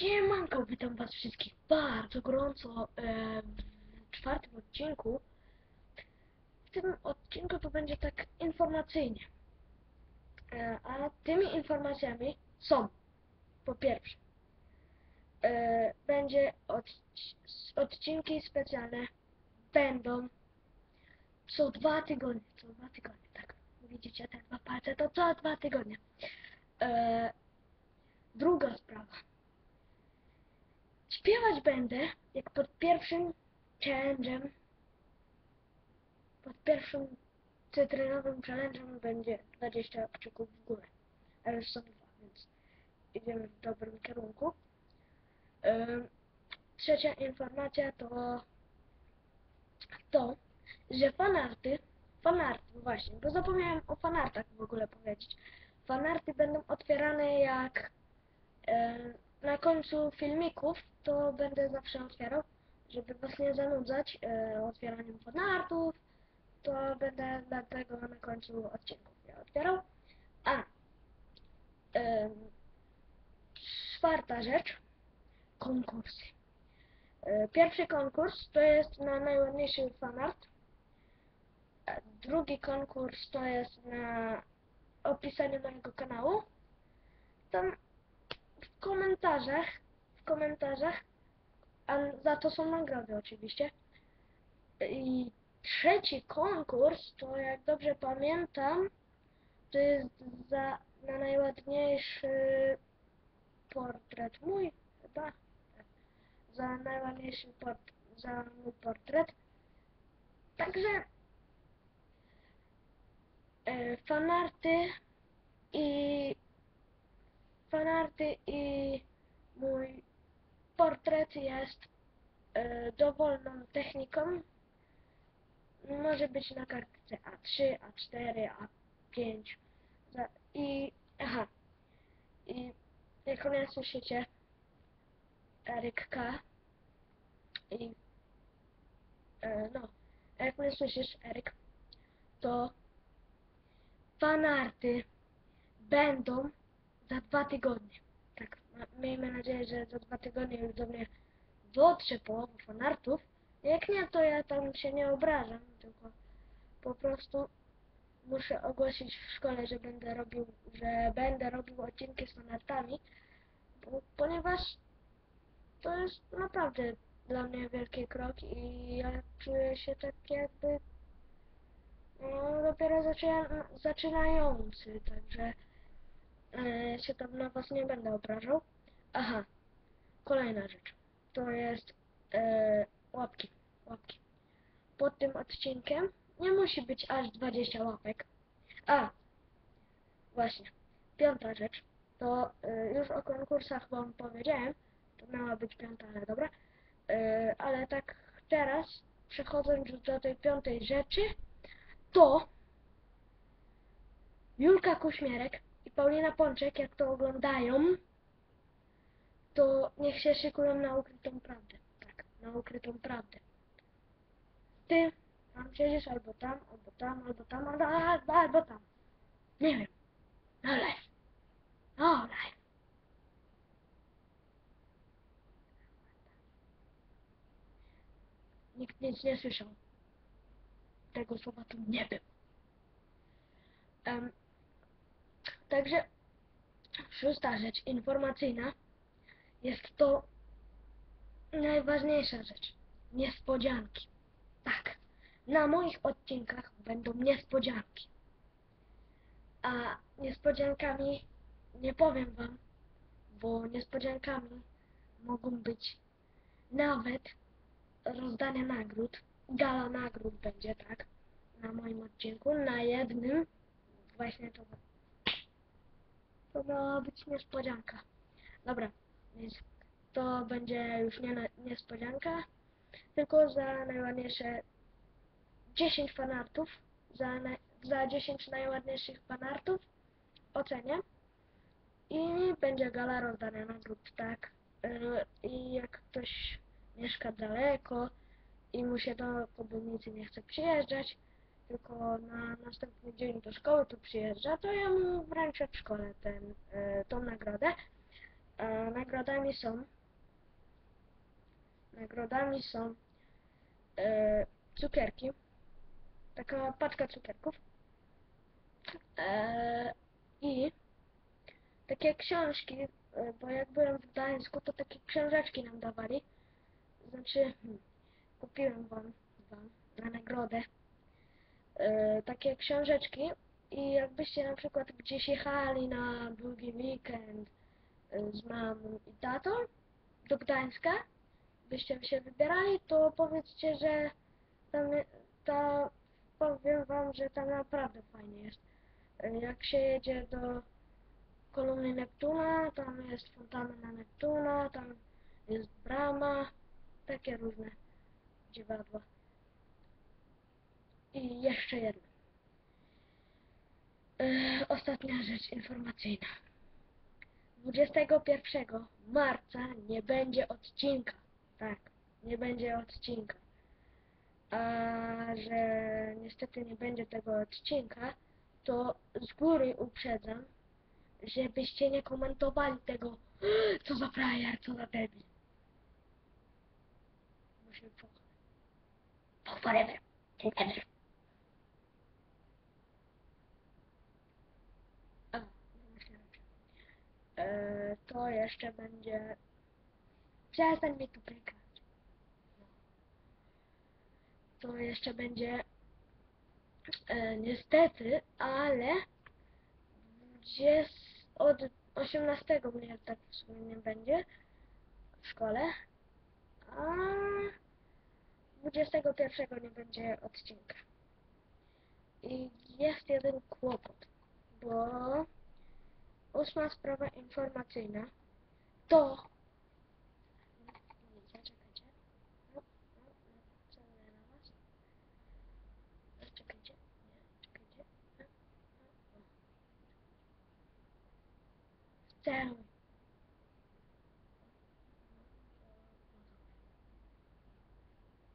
Siemanko, witam was wszystkich bardzo gorąco e, w czwartym odcinku. W tym odcinku to będzie tak informacyjnie. E, a tymi informacjami są po pierwsze e, będzie odc- odcinki specjalne będą co dwa tygodnie, co dwa tygodnie, tak. Widzicie te dwa palce, to co dwa tygodnie. E, druga sprawa. Śpiewać będę, jak pod pierwszym challenge'em, pod pierwszym cytrynowym challenge'em będzie 20 kciuków w górę. A już są dwa, więc idziemy w dobrym kierunku. Ym, trzecia informacja to to, że fanarty, fanarty właśnie, bo zapomniałem o fanartach w ogóle powiedzieć. Fanarty będą otwierane jak na końcu filmików, to będę zawsze otwierał, żeby was nie zanudzać e, otwieraniem fanartów, to będę dlatego na końcu odcinków je otwierał. A, em, czwarta rzecz, konkursy. E, Pierwszy konkurs to jest na najładniejszy fanart. a Drugi konkurs to jest na opisaniu mojego kanału. Tam komentarzach, w komentarzach, a za to są nagrody oczywiście. I trzeci konkurs, to jak dobrze pamiętam, to jest za na najładniejszy portret mój, chyba. Za najładniejszy port, za mój portret. Także e, fanarty i fanarty i mój portret jest e, dowolną techniką. Może być na kartce A3, A4, A5 za, i aha i jak mnie słyszycie Eryk K i e, no jak mnie słyszysz Eryk to fanarty będą za dwa tygodnie. Tak, miejmy nadzieję, że za dwa tygodnie już do mnie dotrze połowa fanartów. Jak nie, to ja tam się nie obrażam, tylko po prostu muszę ogłosić w szkole, że będę robił, że będę robił odcinki z fanartami, bo, ponieważ to jest naprawdę dla mnie wielki krok i ja czuję się tak jakby no, dopiero zaczyna, zaczynający, także się tam na was nie będę obrażał. Aha, kolejna rzecz. To jest e, łapki. Łapki. Pod tym odcinkiem nie musi być aż 20 łapek. A, właśnie. Piąta rzecz. To e, już o konkursach wam powiedziałem. To miała być piąta, ale dobra. E, ale tak teraz, przechodząc do tej piątej rzeczy, to Julka Kuśmierek i Paulina Pączek, jak to oglądają, to niech się szykują na ukrytą prawdę. Tak, na ukrytą prawdę. Ty tam siedzisz albo tam, albo tam, albo tam, albo, albo, albo tam. Nie wiem. No live. No live. Nikt nic nie słyszał. Tego słowa tu nie było. Em, także szósta rzecz informacyjna jest to najważniejsza rzecz. Niespodzianki. Tak, na moich odcinkach będą niespodzianki. A niespodziankami nie powiem wam, bo niespodziankami mogą być nawet rozdanie nagród. Gala nagród będzie, tak? Na moim odcinku, na jednym. Właśnie to to miała być niespodzianka. Dobra, więc to będzie już nie niespodzianka, tylko za najładniejsze 10 fanartów, za, na, za 10 najładniejszych fanartów ocenię i będzie gala rozdania nagród, tak. Yy, I jak ktoś mieszka daleko i mu się do Kobylnicy nie chce przyjeżdżać, tylko na następny dzień do szkoły tu przyjeżdża, to ja mu wręczę w szkole ten, e, tą nagrodę. A nagrodami są nagrodami są e, cukierki. Taka paczka cukierków. E, I takie książki, e, bo jak byłem w Gdańsku, to takie książeczki nam dawali. Znaczy, hmm, kupiłem wam, wam na nagrodę e, takie książeczki i jakbyście na przykład gdzieś jechali na długi weekend e, z mamą i tatą do Gdańska, byście się wybierali, to powiedzcie, że tam, to powiem wam, że tam naprawdę fajnie jest. E, Jak się jedzie do kolumny Neptuna, tam jest fontanna Neptuna, tam jest brama, takie różne dziwadła. I jeszcze jedno. E, ostatnia rzecz informacyjna. 21 marca nie będzie odcinka. Tak, nie będzie odcinka. A że niestety nie będzie tego odcinka, to z góry uprzedzam, żebyście nie komentowali tego, co za frajer, co za debil. Się po... po forever, ever. A, wymyśliłem się. E, to jeszcze będzie... Przestań mi tu pykać. To jeszcze będzie... E, niestety, ale... 20, od 18 mnie tak w sumie nie będzie w szkole, a 21 nie będzie odcinka. I jest jeden kłopot, bo ósma sprawa informacyjna to.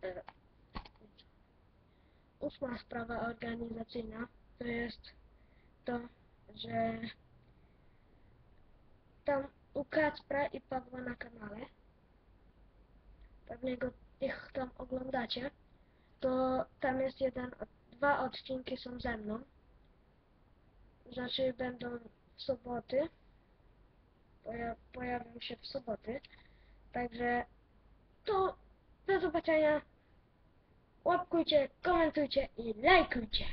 E, Ósma sprawa organizacyjna to jest to, że tam u Kacpra i Pawła na kanale, pewnie go ich tam oglądacie, to tam jest jeden, dwa odcinki są ze mną, znaczy będą w soboty, poja pojawią się w soboty, także to do zobaczenia, łapkujcie, komentujcie i lajkujcie.